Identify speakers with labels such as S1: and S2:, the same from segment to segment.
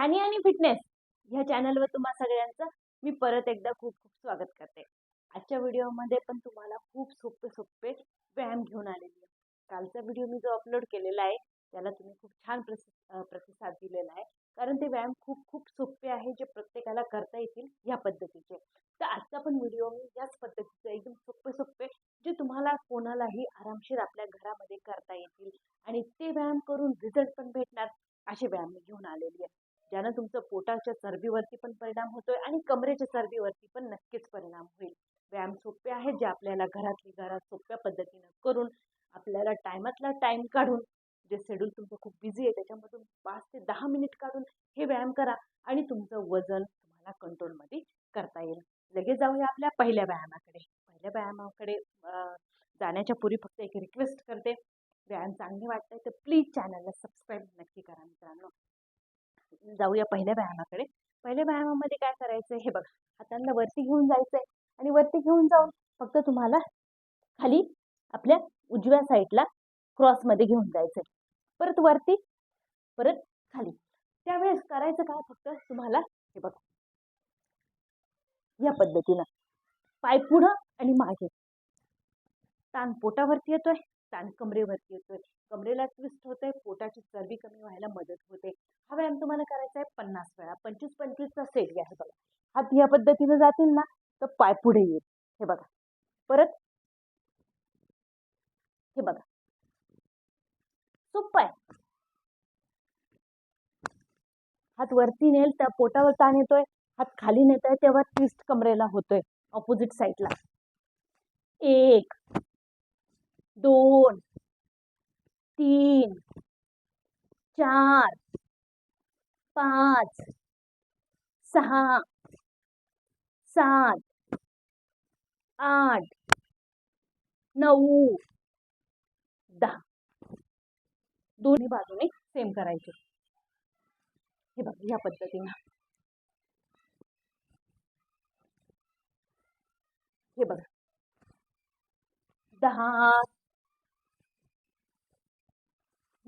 S1: प्राणी आणि फिटनेस ह्या चॅनलवर तुम्हा सगळ्यांचं मी परत एकदा खूप खूप स्वागत करते. आजच्या व्हिडिओमध्ये पण तुम्हाला खूप सोपे सोपे व्यायाम घेऊन आलेली आहे. कालचा व्हिडिओ मी जो अपलोड केलेला आहे त्याला तुम्ही खूप छान प्रतिसाद दिलेला आहे. कारण ते व्यायाम खूप खूप सोपे आहे जे प्रत्येकाला करता येतील या पद्धतीचे. तर आजचा पण व्हिडिओ मी याच पद्धतीचे एकदम सोपे सोपे जे तुम्हाला कोणालाही आरामशीर आपल्या घरामध्ये करता येतील आणि ते व्यायाम करून रिझल्ट पण भेटणार असे व्यायाम मी घेऊन आलेली आहे. ज्यानं तुमचं पोटाच्या चरबीवरती पण परिणाम होतोय आणि कमरेच्या चरबीवरती पण नक्कीच परिणाम होईल. व्यायाम सोपे आहेत जे आपल्याला घरातली घरात सोप्या पद्धतीनं करून आपल्याला टायमातला टाइम काढून जे शेड्यूल तुमचं खूप बिझी आहे त्याच्यामधून पाच ते दहा मिनिट काढून हे व्यायाम करा आणि तुमचं वजन तुम्हाला कंट्रोलमध्ये करता येईल. लगेच जाऊया आपल्या पहिल्या व्यायामाकडे. पहिल्या व्यायामाकडे जाण्याच्या पूर्वी फक्त एक रिक्वेस्ट करते. व्यायाम चांगले वाटतंय तर प्लीज चॅनलला सबस्क्राईब नक्की करा मित्रांनो. जाऊया पहिल्या व्यायामाकडे. पहिल्या व्यायामामध्ये काय करायचं हे बघा. हातांना वरती घेऊन जायचं आहे आणि वरती घेऊन जाऊन फक्त तुम्हाला खाली आपल्या उजव्या साईडला क्रॉसमध्ये घेऊन जायचं आहे परत वरती परत खाली. त्यावेळेस करायचं काय? फक्त तुम्हाला हे बघा. या पद्धतीनं. पाय पुढं आणि मागे. ताण पोटावरती येतोय. ताण कमरेवरती येतोय. कमरेला ट्विस्ट होतंय पोटाची चरबी कमी व्हायला मदत होते. हा व्यायाम तुम्हाला करायचा आहे पन्नास वेळा. पंचवीस पंचवीसचा सेट आहे बघा. हात या पद्धतीनं जातील ना तर पाय पुढे येईल. हे बघा. परत हे बघा. सोप्पं आहे. हात वरती नेल त्या पोटावर ताण येतोय. हात खाली नेत आहे तेव्हा ट्विस्ट कमरेला होतोय. ऑपोजिट साईडला एक. दोन, तीन, चार, पाच, सहा, सात, आठ, नऊ, दहा. दोन्ही बाजूने सेम करायचे. हे बघा, या पद्धतीनं. हे बघा. दहा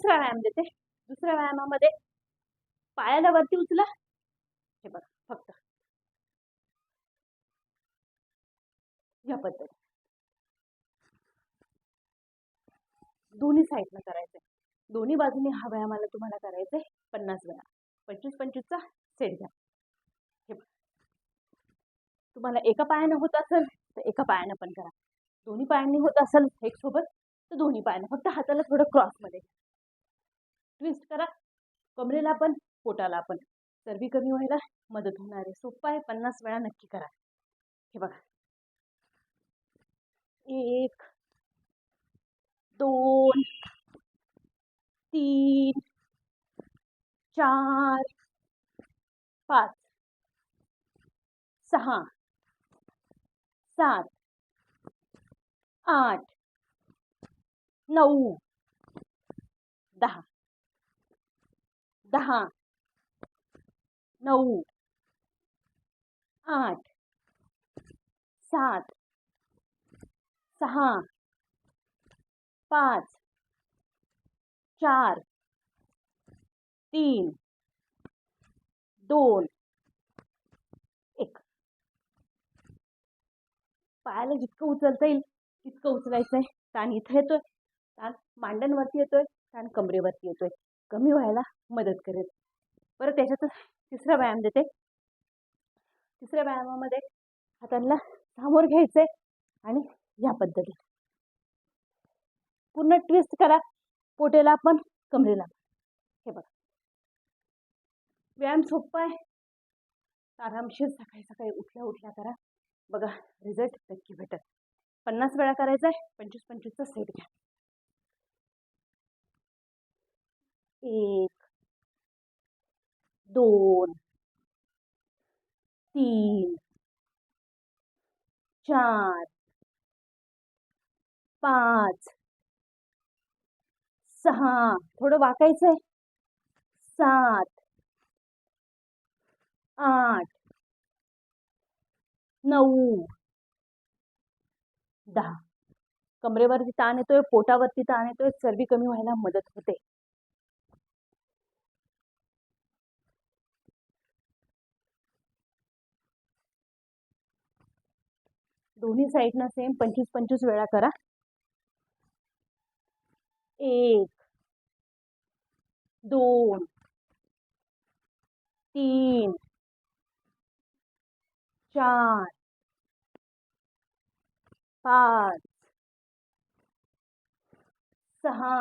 S1: दुसरा व्यायाम देते. दुसऱ्या व्यायामामध्ये पायाला वरती उचला. हे बघा फक्त. या पद्धती दोन्ही साईडनं करायचंय. दोन्ही बाजूने हा व्यायामाला तुम्हाला करायचंय पन्नास वेळा पंचवीस पंचवीसचा सेट घ्या. हे बघा. तुम्हाला एका पायानं होत असेल तर एका पायानं पण करा. दोन्ही पायांनी होत असेल एक सोबत तर दोन्ही पायानं. फक्त हाताला थोडं क्रॉसमध्ये ट्विस्ट करा. कमरेला पण पोटाला पण. चरबी कमी व्हायला मदत होणार आहे. सोपं आहे. पन्नास वेळा नक्की करा. हे बघा. एक दोन तीन चार पाच सहा सात आठ नऊ दहा. दहा नऊ आठ सात सहा पाच चार तीन दोन एक. पायाला जितकं उचलता येईल तितकं उचलायचं आहे ताण इथं येतोय ताण मांडणवरती येतोय ताण कमरेवरती येतोय. कमी व्हायला मदत करेल. परत त्याच्यातच तिसरा व्यायाम देते. तिसऱ्या व्यायामामध्ये हातांना समोर घ्यायचंय आणि या पद्धतीत पूर्ण ट्विस्ट करा पोटेला पण कमरेला हे बघा. व्यायाम सोपा आहे. आरामशीर सकाळी सकाळी उठल्या उठल्या करा. बघा रिझल्ट नक्की भेटत पन्नास वेळा करायचा आहे पंचवीस पंचवीसचा सेट घ्या. एक दोन तीन चार पाच सहा. थोडं वाकायचंय. सात आठ नऊ दहा. कमरेवरती ताण येतोय पोटावरती ताण येतोय चरबी कमी व्हायला मदत होते. दोन्ही साईडनं सेम पंचवीस पंचवीस वेळा करा. एक दोन तीन चार पाच सहा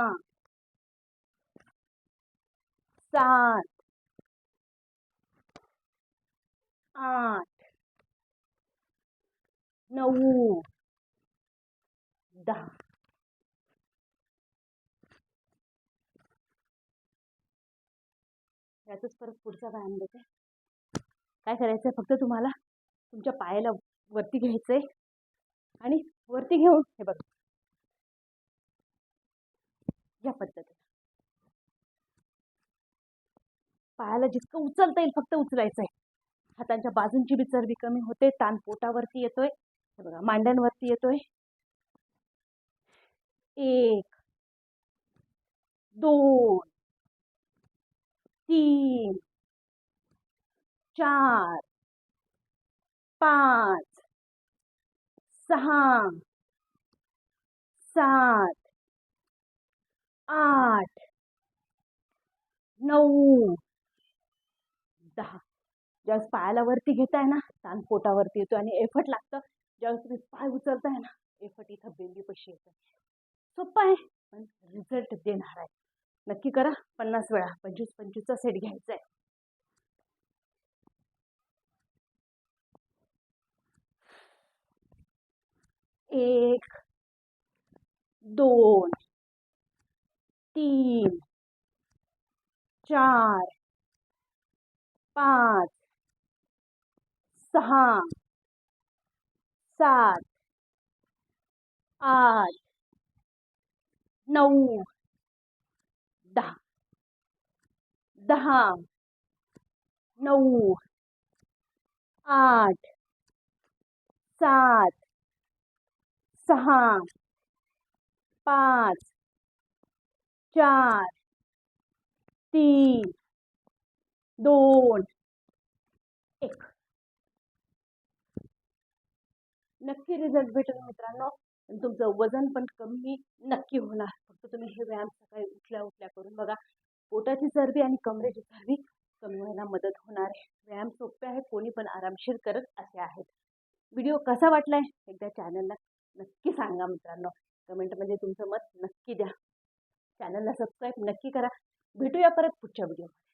S1: सात आठ नऊ दहा. यातच परत पुढचा व्यायाम देते काय करायचंय? फक्त तुम्हाला तुमच्या पायाला वरती घ्यायचंय आणि वरती घेऊन हे बघा. या पद्धतीने. पायाला जितकं उचलता येईल फक्त उचलायचंय. हातांच्या बाजूंची बी चरबी कमी होते ताण पोटावरती येतोय. बघा मांड्यांवरती येतोय. एक दोन तीन चार पाच सहा सात आठ नऊ दहा. ज्यावेळेस पायाला वरती घेताय ना ताण पोटावरती येतो आणि एफर्ट लागतं. ज्यावेळेस तुम्ही पाय उचलताय ना एफर्ट इथं बेंबी पैसे येतं सोपं आहे पण रिझल्ट देणार आहे. नक्की करा पन्नास वेळा पंचवीस पंचवीसचा सेट घ्यायचा आहे. एक दोन तीन चार पाच सहा सात आठ नऊ दहा दहा आठ सात सहा पाच चार तीन दोन नक्की रिझल्ट भेटेल मित्रांनो. तुमचं वजन पण कमी नक्की होणार. फक्त तुम्ही हे व्यायाम सकाळी उठल्या उठल्या करून बघा. पोटाची चरबी आणि कमरेची चरबी कमी व्हायला मदत होणार आहे. व्यायाम सोपे आहे कोणी पण आरामशीर करत असे आहेत. व्हिडिओ कसा वाटलाय? एकदा चॅनलला नक्की सांगा मित्रांनो. कमेंटमध्ये तुमचं मत नक्की द्या. चॅनलला सबस्क्राईब नक्की करा. भेटूया परत पुढच्या व्हिडिओमध्ये